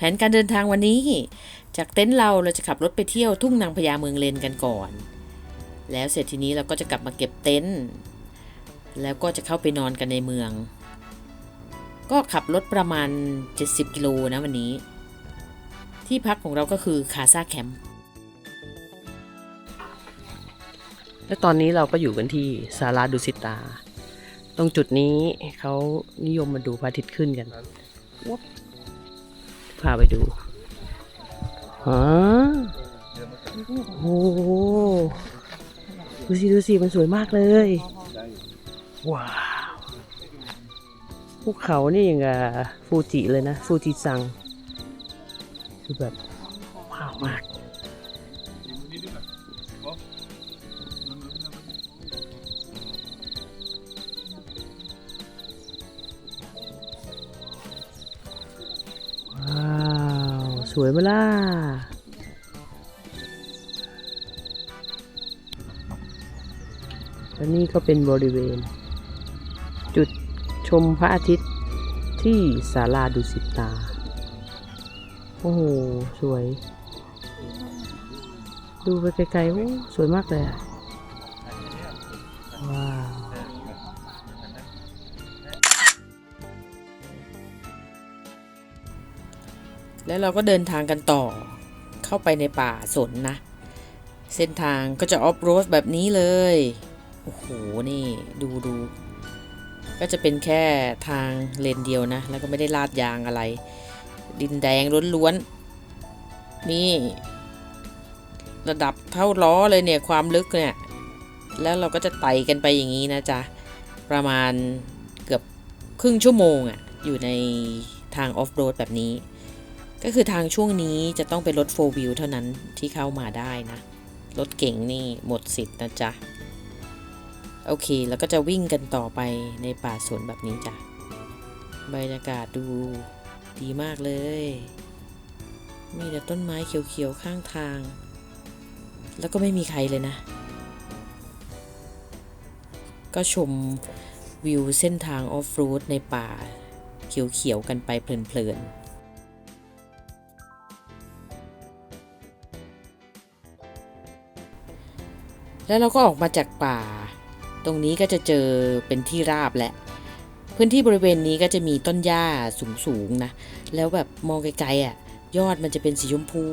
แผนการเดินทางวันนี้ จากเต็นท์เราเราจะขับรถไปเที่ยวทุ่งนางพญาเมืองเลนกันก่อน แล้วเสร็จทีนี้เราก็จะกลับมาเก็บเต็นท์แล้วก็จะเข้าไปนอนกันในเมือง ก็ขับรถประมาณ 70 กิโลนะวันนี้ ที่พักของเราก็คือคาซาแคมป์และตอนนี้เราก็อยู่กันที่ศาลาดุสิตา ตรงจุดนี้เขานิยมมาดูพระอาทิตย์ขึ้นกันวับ พาไปดูฮะโอ้โหดูสิดูสิมันสวยมากเลย ว้าวภูเขานี่อย่างกับฟูจิเลยนะ ฟูจิซัง คือแบบว้าวมาก สวยไหมล่ะและนี่ก็เป็นบริเวณ จุดชมพระอาทิตย์ที่ศาลาดุสิตา โอ้โห สวย ดูไปไกลๆ โอ้ สวยมากเลยอะ แล้วเราก็เดินทางกันต่อ เข้าไปในป่าสนนะ เส้นทางก็จะออฟโรดแบบนี้เลย โอ้โห นี่ดูดูก็จะเป็นแค่ทางเลนเดียวนะ แล้วก็ไม่ได้ลาดยางอะไร ดินแดงล้วนๆ นี่ ระดับเท่าล้อเลยเนี่ยความลึกเนี่ย แล้วเราก็จะไต่กันไปอย่างนี้นะจ๊ะ ประมาณเกือบครึ่งชั่วโมงอะ่ะ อยู่ในทางออฟโรดแบบนี้ ก็คือทางช่วงนี้จะต้องเป็นรถโฟวิวเท่านั้นที่เข้ามาได้นะ รถเก่งนี่หมดสิทธิ์นะจ๊ะ โอเค แล้วก็จะวิ่งกันต่อไปในป่าสวนแบบนี้จ้ะ บรรยากาศดูดีมากเลย มีแต่ต้นไม้เขียวๆข้างทาง แล้วก็ไม่มีใครเลยนะ ก็ชมวิวเส้นทางออฟโรดในป่า เขียวๆกันไปเพลินๆ แล้วเราก็ออกมาจากป่า ตรงนี้ก็จะเจอเป็นที่ราบแหละพื้นที่บริเวณนี้ก็จะมีต้นหญ้าสูงๆนะ แล้วแบบมองไกลๆอะ ยอดมันจะเป็นสีชมพู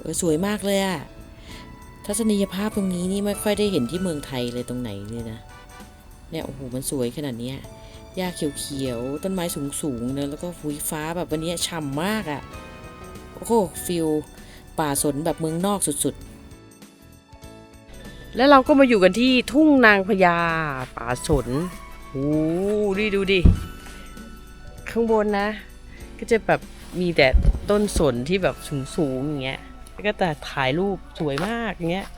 เออสวยมากเลยอะทัศนียภาพตรงนี้นี่ไม่ค่อยได้เห็นที่เมืองไทยเลยตรงไหนเลยนะเนี่ยโอ้โหมันสวยขนาดนี้หญ้าเขียวๆต้นไม้สูงๆเนะแล้วก็ฟุ้ยฟ้าแบบวันนี้ฉ่ำมากอะโอ้โหฟิลป่าสนแบบเมืองนอกสุดๆ แล้วเราก็มาอยู่กันที่ทุ่งนางพญาป่าสนโอ้ดิดูดิ ข้างบนนะ ก็จะแบบมีแต่ต้นสนที่แบบสูงๆอย่างเงี้ย แล้วก็แต่ถ่ายรูปสวยมากอย่างเงี้ย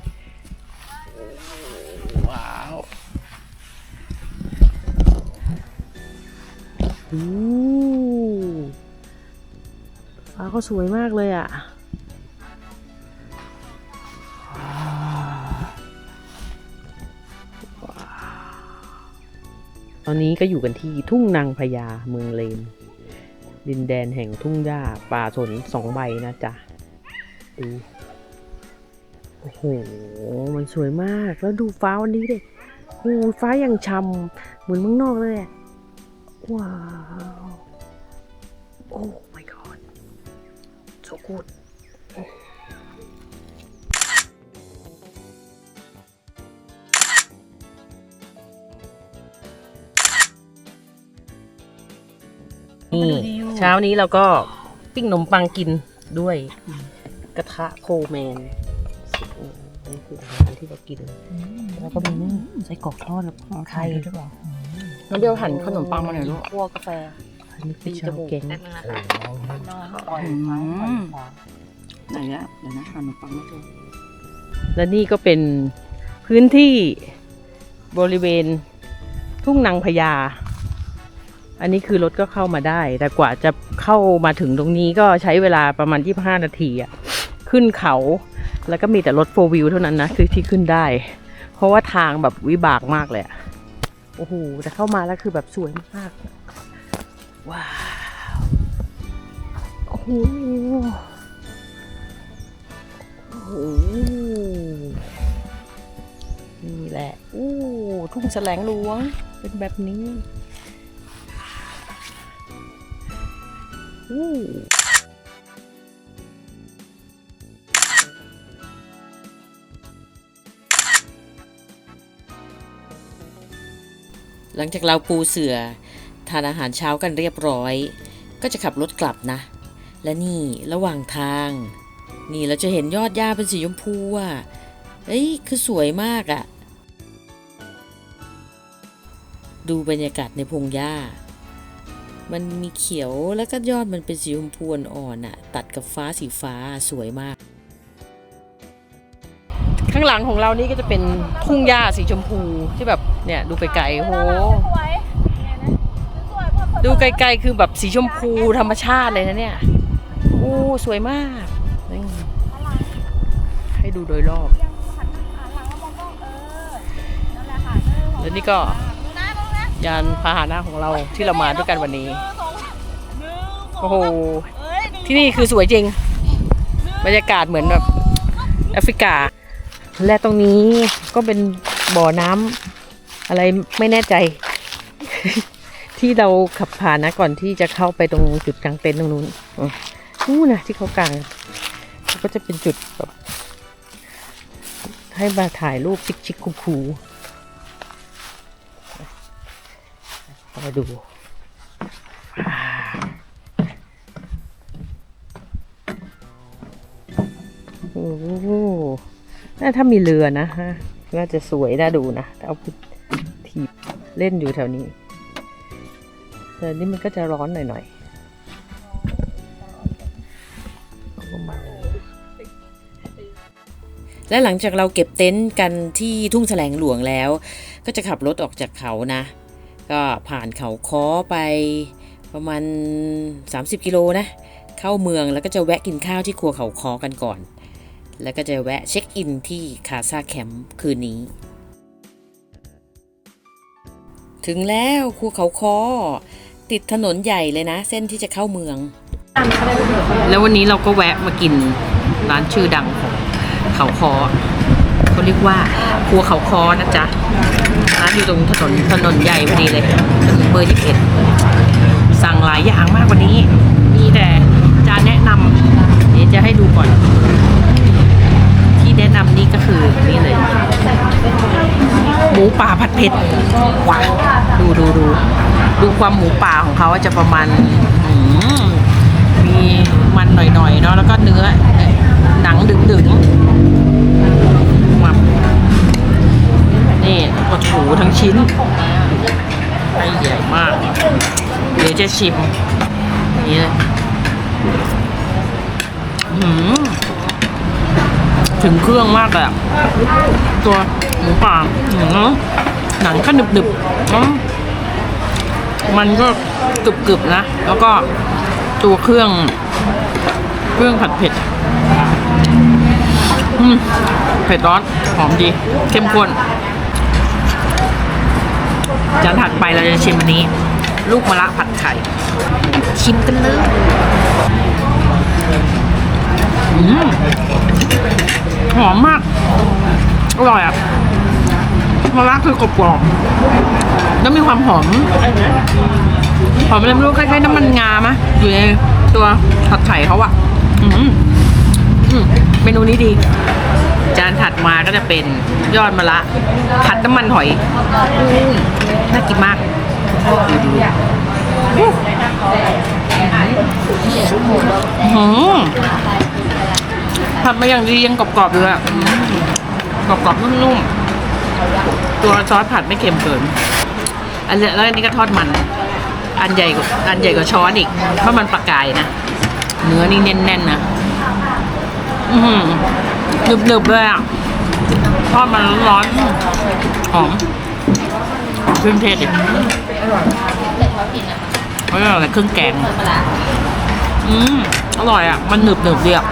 ว้าวอู้ฟ้าก็สวยมากเลยอะ อนนี้ก็อยู่กันที่ทุ่งนางพญาเมืองเลน ดินแดนแห่งทุ่งหญ้าป่าสนสองใบนะจ๊ะ ดู โอ้โห มันสวยมาก แล้วดูฟ้าวันนี้ดิโอ้หฟ้าอย่างช่ำเหมือนเมืองนอกเลยว้าว โอ้ my god so good นี่เช้านี้เราก็ปิ้งขนมปังกินด้วยกระทะโคแมนนี่คืออาหารที่เรากิน แล้วก็มีนี่ไส้กรอกทอดกับไข่ด้วยเปล่าน้องเบลหั่นขนมปังมาหน่อยลูกคั่วกาแฟอันนี้คือชาวแกงไหนอะเดี๋ยวนะขนมปังไม่ถูกและนี่ก็เป็นพื้นที่บริเวณทุ่งนางพญา อันนี้คือรถก็เข้ามาได้ แต่กว่าจะเข้ามาถึงตรงนี้ก็ใช้เวลาประมาณ 25 นาทีอะขึ้นเขาแล้วก็มีแต่รถโฟวิวเท่านั้นนะคือที่ขึ้นได้ เพราะว่าทางแบบวิบากมากเลยอะโอ้โหแต่เข้ามาแล้วคือแบบสวยมาก ว้าวโอ้โหโอ้โหนี่แหละโอ้ทุ่งแสลงหลวงเป็นแบบนี้ หลังจากเราปูเสือทานอาหารเช้ากันเรียบร้อย ก็จะขับรถกลับนะ และนี่ระหว่างทาง นี่เราจะเห็นยอดหญ้าเป็นสีชมพูอะเอ้ยคือสวยมากอะ ดูบรรยากาศในพงหญ้า มันมีเขียวแล้วก็ยอดมันเป็นสีชมพูอ่อนอะ ตัดกับฟ้าสีฟ้าสวยมาก ข้างหลังของเรานี่ก็จะเป็นทุ่งหญ้าสีชมพูที่แบบเนี่ยดูไปไกลโหดูไกลๆคือแบบสีชมพูธรรมชาติเลยนะเนี่ยโอ้สวยมากให้ดูโดยรอบแล้วนี่ก็ ยานพาหนะของเราที่เรามาด้วยกันวันนี้ โอ้โห ที่นี่คือสวยจริง บรรยากาศเหมือนแบบแอฟริกา และตรงนี้ก็เป็นบ่อน้ำอะไรไม่แน่ใจ ที่เราขับผ่านนะก่อนที่จะเข้าไปตรงจุดกลางเต็นท์ตรงนู้นอืมนู่นนะที่เขากางก็จะเป็นจุดแบบให้มาถ่ายรูปชิคๆคูลๆ เอามาดูโอ้น่าถ้ามีเรือนะฮะน่าจะสวยน่าดูนะเอาไปถีบเล่นอยู่แถวนี้แต่นี่มันก็จะร้อนหน่อยๆเอาประมาณและหลังจากเราเก็บเต็นท์กันที่ทุ่งแสลงหลวงแล้ว ก็จะขับรถออกจากเขานะ ก็ผ่านเขาค้อไปประมาณ 30 กิโลนะ เข้าเมืองแล้วก็จะแวะกินข้าวที่ครัวเขาค้อกันก่อน แล้วก็จะแวะเช็คอินที่คาซาแคมป์คืนนี้ ถึงแล้วครัวเขาค้อติดถนนใหญ่เลยนะ เส้นที่จะเข้าเมือง แล้ววันนี้เราก็แวะมากินร้านชื่อดังของเขาคอ เขาเรียกว่าครัวเขาคอนะจ๊ะร้านอยู่ตรงถนนถนนใหญ่พอดีเลยถนนเบอร์ยี่สิบเอ็ดสั่งหลายอย่างมากวันนี้มีแต่จานแนะนำเดี๋ยวจะให้ดูก่อน ที่แนะนำนี่ก็คือนี่เลยหมูป่าผัดเผ็ดว้าดูดูดูดูความหมูป่าของเขาจะประมาณมมีมันหน่อยๆเนาะแล้วก็เนื้อหนังดึงๆ นี่กดหูทั้งชิ้นไอ้ใหญ่มากเดี๋ยวจะชิมนี่เลยหือถึงเครื่องมากเลยตัวหมูป่าหือหนังก็หนึบหนึบๆมันก็กรึบกรึบๆนะ แล้วก็ตัวเครื่อง เครื่องผัดเผ็ดอืมเผ็ดร้อน หอมดี เข้มข้น จานถัดไปเราจะชิมอันนี้ ลูกมะระผัดไข่ ชิมกันเลยหอมมาก อร่อยอะมะระคือกรอบๆแล้วมีความหอม หอมอะไรไม่รู้คล้ายๆน้ำมันงามะอยู่ในตัวผัดไข่เขาอะอเมนูนี้ดี จานถัดมาก็จะเป็นยอดมะระผัดน้ำมันหอยอ น่ากินมากดูดูอืมผัดมาอย่างดียังกรอบๆอยู่เลยอะกรอบๆนุ่มๆ ตัวซอสผัดไม่เค็มเกิน อันเนี้แล้วอันนี้ก็ทอดมัน อันใหญ่กว่าอันใหญ่กว่าช้อนอีก เพราะมันปลากายนะ เนื้อนี่แน่นๆนะ อือหือหนึบๆเลยอะทอดมันร้อนๆหอม เครื่องเทศดิเขาเรียกอะไรเครื่องแกง อืมอร่อยอะ มันหนึบหนึบๆดีอะ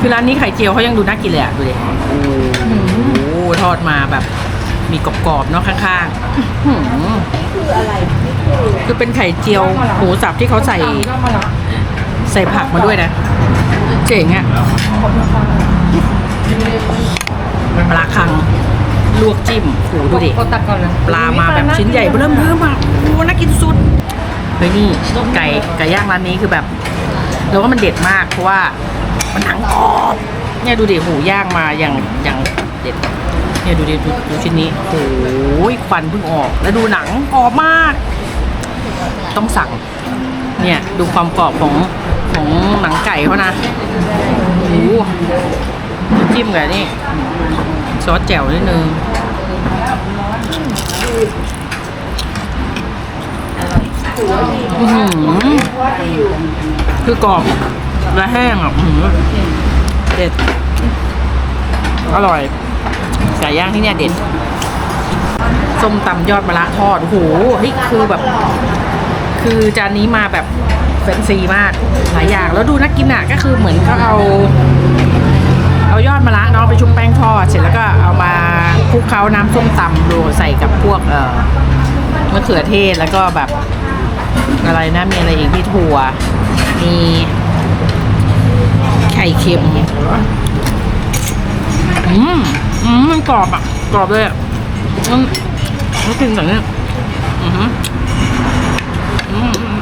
คือร้านนี้ไข่เจียวเขายังดูน่ากินเลยอะ ดูดิโอ้โหทอดมาแบบ มีกรอบๆเนาะข้างๆอื้อหือคือเป็นไข่เจียวหมูสับที่เขาใส่ ใส่ผักมาด้วยนะ เจ๋งอะปลาคัง ลวกจิ้มโหดูดิปลามาแบบชิ้นใหญ่เริ่มเริ่มอะโอ้น่ากินสุดเฮ้ยนี่ไก่ไก่ย่างร้านนี้คือแบบเราว่ามันเด็ดมากเพราะว่ามันหนังกรอบเนี่ยดูดิหูย่างมาอย่างอย่างเด็ดเนี่ยดูดิดูดูชิ้นนี้โอ้ยควันเพิ่งออก แล้วดูหนังกรอบมาก ต้องสั่ง เนี่ยดูความกรอบของของหนังไก่เขานะโอ้โหจิ้มกับนี่ ซอสแจ่วนิดนึงอื้อหือคือกรอบและแห้งอะอื้อหือเด็ด อร่อยไก่ย่างที่เนี่ยเด็ดส้มตำยอดมะระทอด โอ้โหเฮ้ยคือแบบ คือจานนี้มาแบบแฟนซีมาก หลายอย่าง แล้วดูน่ากินอะ ก็คือเหมือนเขาเอา ยอดมะระเนาะไปชุบแป้งทอดเสร็จแล้วก็เอามาคลุกเคล้าน้ำส้มตำโรยใส่กับพวกเอ่อมะเขือเทศแล้วก็แบบอะไรนะมีอะไรอีกมีถั่ว มีไข่เค็มอืมอืมมันกรอบอะกรอบเลยอะมันมันกินแบบนี้อือหืออืมอืม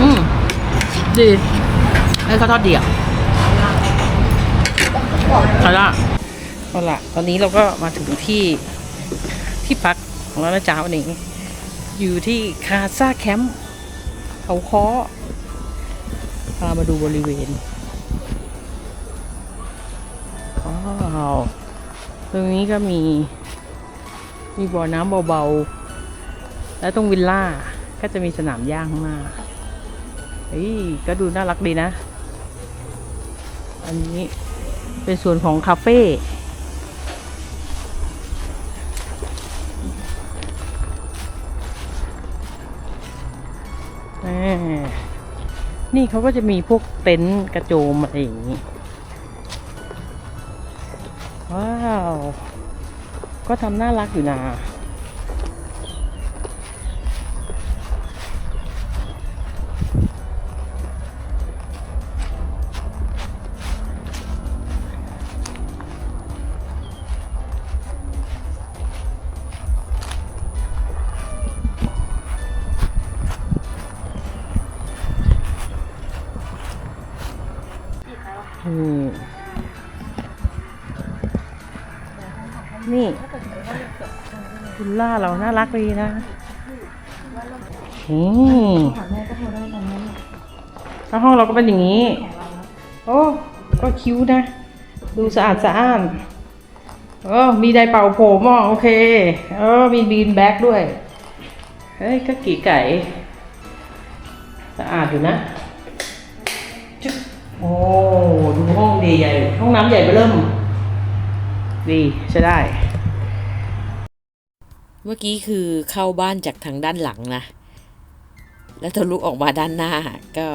อืมดีไอ้ข้าวทอดดีอะ เอาละเอาละตอนนี้เราก็มาถึงที่ที่พักของเราแล้วจ้าวันนี้ อยู่ที่คาซาแคมป์เขาคอพามาดูบริเวณว้าวตรงนี้ก็มี มีบ่อน้ำเบาๆ แล้วตรงวิลล่าก็จะมีสนามย่างข้างหน้าเฮ้ย ก็ดูน่ารักดีนะ อันนี้ เป็นส่วนของคาเฟ่นี่เขาก็จะมีพวกเต็นท์กระโจมอะไรอย่างนี้ ว้าว ก็ทำน่ารักอยู่นะ ล่าเราน่ารักดีนะอืมแล้วห้องเราก็เป็นอย่างนี้ โอ้ก็คิ้วนะ ดูสะอาดสะอ้านเออมีไดเป่าผมอะโอเค เออ มีบีนแบ็กด้วย เฮ้ย ก็กี่ไก่ สะอาดอยู่นะโอ้ ดูห้องดีใหญ่ ห้องน้ำใหญ่ไปเริ่ม ดี ใช้ได้ เมื่อกี้คือเข้าบ้านจากทางด้านหลังนะ แล้วทะลุออกมาด้านหน้าก็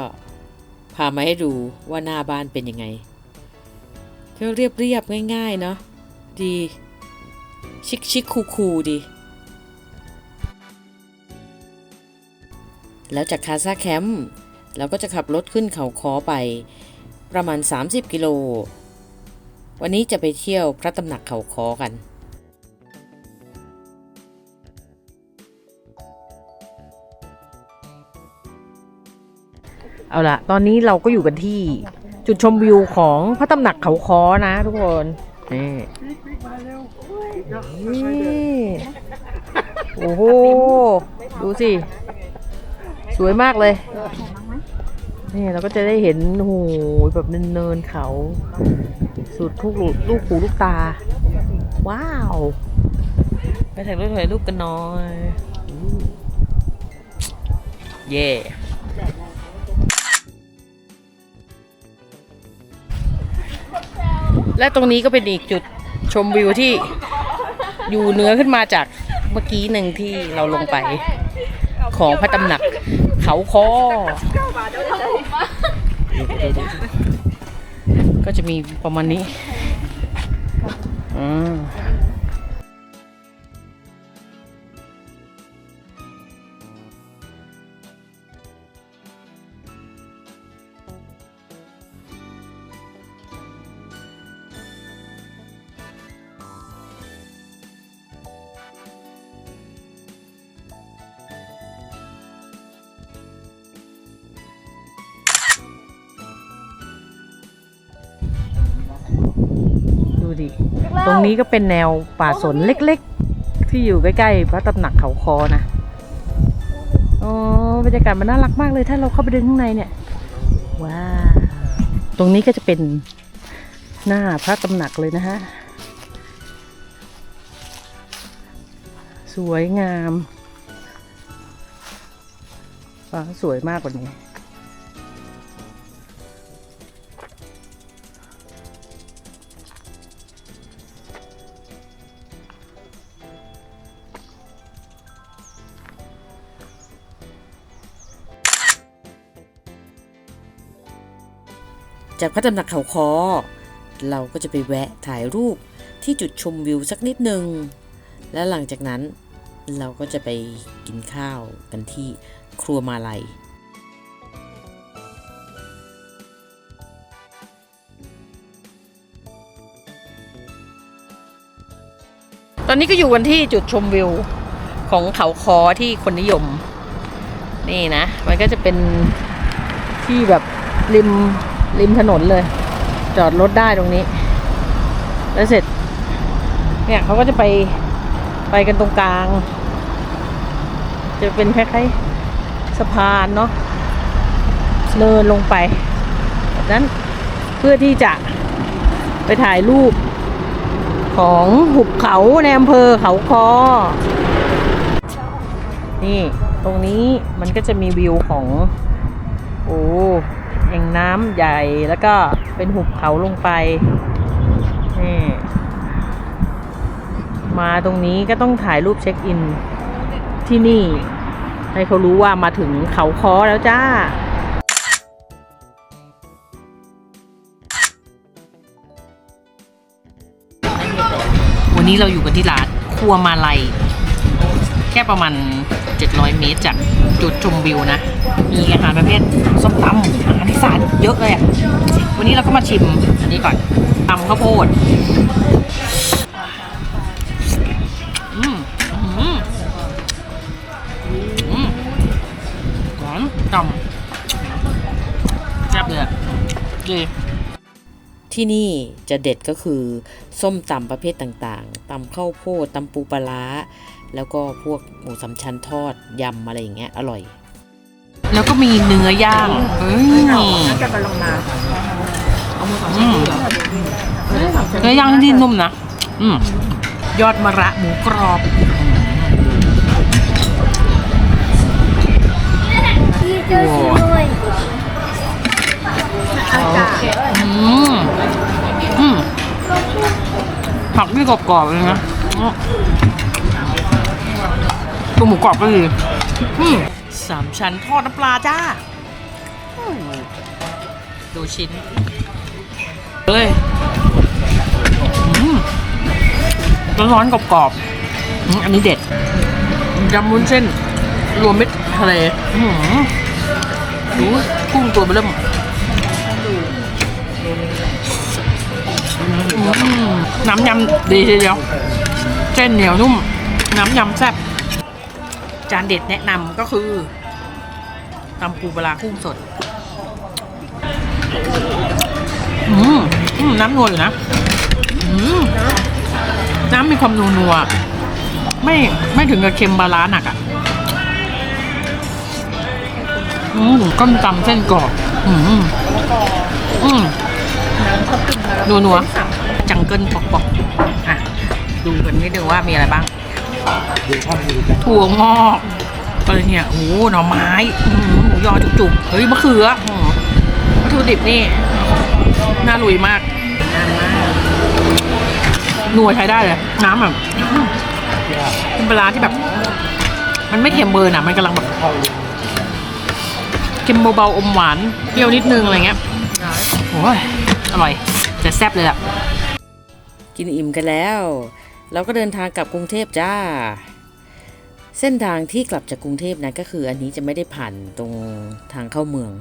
พามาให้ดูว่าหน้าบ้านเป็นยังไงก็เรียบเรียบง่าย ๆ เนาะดี ชิคชิคคูคูดี แล้วจากคาซาแคมป์เราก็จะขับรถขึ้นเขาคอไป ประมาณ 30 กิโล วันนี้จะไปเที่ยวพระตำหนักเขาคอกัน เอาละตอนนี้เราก็อยู่กันที่จุดชมวิวของพระตำหนักเขาค้อนะทุกคนนี่นี่โอ้โห ดูสิ สวยมากเลย นี่เราก็จะได้เห็นโอ้โหแบบเนินๆเขา สุดทุกลูกลูกหูลูกตา ว้าว ไปถ่ายรูปถ่ายรูปกันหน่อย เย่ และตรงนี้ก็เป็นอีกจุดชมวิวที่อยู่เหนือขึ้นมาจากเมื่อกี้หนึ่งที่เราลงไปของพระตำหนักเขาคอก็จะมีประมาณนี้อืม ดูดิ ตรงนี้ก็เป็นแนวป่าสนเล็กๆ ที่อยู่ใกล้ๆพระตำหนักเขาคอนะอ๋อบรรยากาศมันน่ารักมากเลยถ้าเราเข้าไปเดินข้างในเนี่ย ว้าวตรงนี้ก็จะเป็นหน้าพระตำหนักเลยนะฮะ สวยงามฟ้าสวยมากกว่านี้ จากพระตำหนักเขาคอ เราก็จะไปแวะถ่ายรูปที่จุดชมวิวสักนิดหนึ่ง และหลังจากนั้นเราก็จะไปกินข้าวกันที่ครัวมาลัยตอนนี้ก็อยู่กันที่จุดชมวิวของเขาคอที่คนนิยม นี่นะ มันก็จะเป็นที่แบบริม ริมถนนเลย จอดรถได้ตรงนี้ แล้วเสร็จ เนี่ยเขาก็จะไปไปกันตรงกลาง จะเป็นคล้ายๆสะพานเนาะเนินลงไปแบบนั้นเพื่อที่จะไปถ่ายรูปของหุบเขาในอำเภอเขาคอ นี่ ตรงนี้มันก็จะมีวิวของ โอ้ แอ่งน้ำใหญ่แล้วก็เป็นหุบเขาลงไปนี่มาตรงนี้ก็ต้องถ่ายรูปเช็คอินที่นี่ ให้เขารู้ว่ามาถึงเขาคอแล้วจ้าวันนี้เราอยู่กันที่ร้านครัวมาลัย แค่ประมาณ 700 เมตรจาก จุดชมวิวนะ มีอาหารประเภทส้มตำอาหารอีสานเยอะเลยอะ่ะ วันนี้เราก็มาชิมอันนี้ก่อนตำข้าวโพดอืมอืมอืมหวานตำแซ่บเลยอะดีที่นี่จะเด็ดก็คือ ส้มตำประเภทต่างๆตำข้าวโพดตำปูปลาร้า แล้วก็พวกหมูสามชั้นทอดยำอะไรอย่างเงี้ยอร่อย แล้วก็มีเนื้อย่างอืมจะไปลงมาอืมเนื้อย่างที่นุ่มนะอืมยอดมะระหมูกรอบผักที่กรอบๆเลยนะ ตัวหมูกรอบก็ดีอืมสามชั้นทอดน้ำปลาจ้าอืมดูชิ้นเลยอืมร้อนๆกรอบๆอืมอันนี้เด็ดยำวุ้นเส้น รวมมิตรทะเลอื้อหือดูกุ้งตัวเบอร์เริ่มอืมน้ำยำดีทีเดียว เส้นเหนียวนุ่ม น้ำยำแซ่บ จานเด็ดแนะนำก็คือตำปูปลากุ้งสด อืมน้ำนวลอยู่นะ อืมน้ำมีความนัวๆไม่ไม่ถึงกับเค็มบาลาหนักอะ อืมก้มตำเส้นกรอบอืมอืมนัวนัวๆจังเกิลปอกปอกๆอะ ดูกันนิดนึงว่ามีอะไรบ้าง ถั่วงอกอะไรเนี่ยโอ้โหหน่อไม้อื้อหือหมูยอจุกๆ เฮ้ยมะเขือวัตถุดิบนี่ น่าลุยมากนัวใช้ได้เลย น้ำแบบเป็นปลาที่แบบ มันไม่เค็มเบอร์น่ะมันกำลังแบบเค็มเบาๆอมหวานเปรี้ยวนิดนึงอะไรเงี้ยโอ้ยอร่อยจะแซ่บเลยอะ กินอิ่มกันแล้ว เราก็เดินทางกลับกรุงเทพจ้า เส้นทางที่กลับจากกรุงเทพนะก็คืออันนี้จะไม่ได้ผ่านตรงทางเข้าเมือง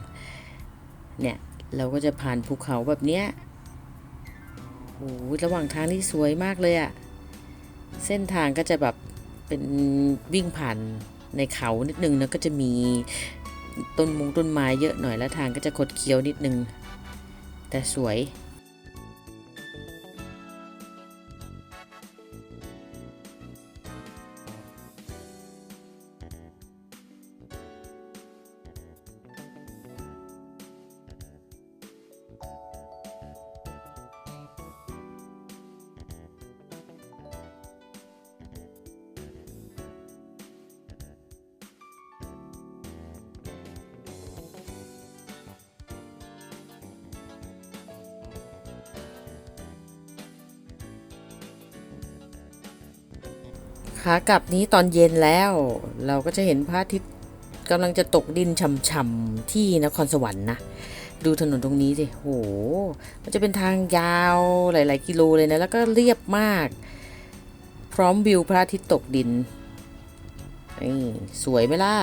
เนี่ยเราก็จะผ่านภูเขาแบบเนี้ยโอ้ระหว่างทางนี่สวยมากเลยอะเส้นทางก็จะแบบเป็นวิ่งผ่านในเขานิดนึงแล้วก็จะมีต้นมงต้นไม้เยอะหน่อยแล้วทางก็จะคดเคี้ยวนิดนึง แต่สวย ขากลับนี้ตอนเย็นแล้ว เราก็จะเห็นพระอาทิตย์กำลังจะตกดินช่ำๆที่นครสวรรค์นะดูถนนตรงนี้สิโห มันจะเป็นทางยาวหลาย ๆ กิโลเลยนะ แล้วก็เรียบมาก พร้อมวิวพระอาทิตย์ตกดิน สวยไหมล่ะ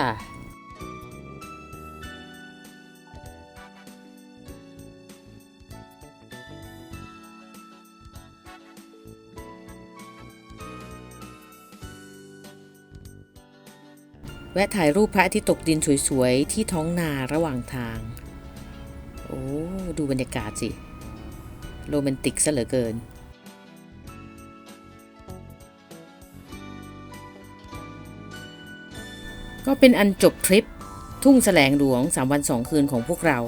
แวะถ่ายรูปพระอาทิตย์ตกดินสวยๆ ที่ท้องนาระหว่างทาง โอ้ดูบรรยากาศสิ โรแมนติกซะเหลือเกิน ก็เป็นอันจบทริปทุ่งแสลงหลวง 3 วัน 2 คืนของพวกเรา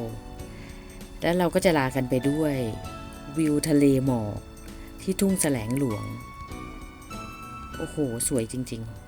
แล้วเราก็จะลากันไปด้วย วิวทะเลหมอกที่ทุ่งแสลงหลวง โอ้โห สวยจริง ๆ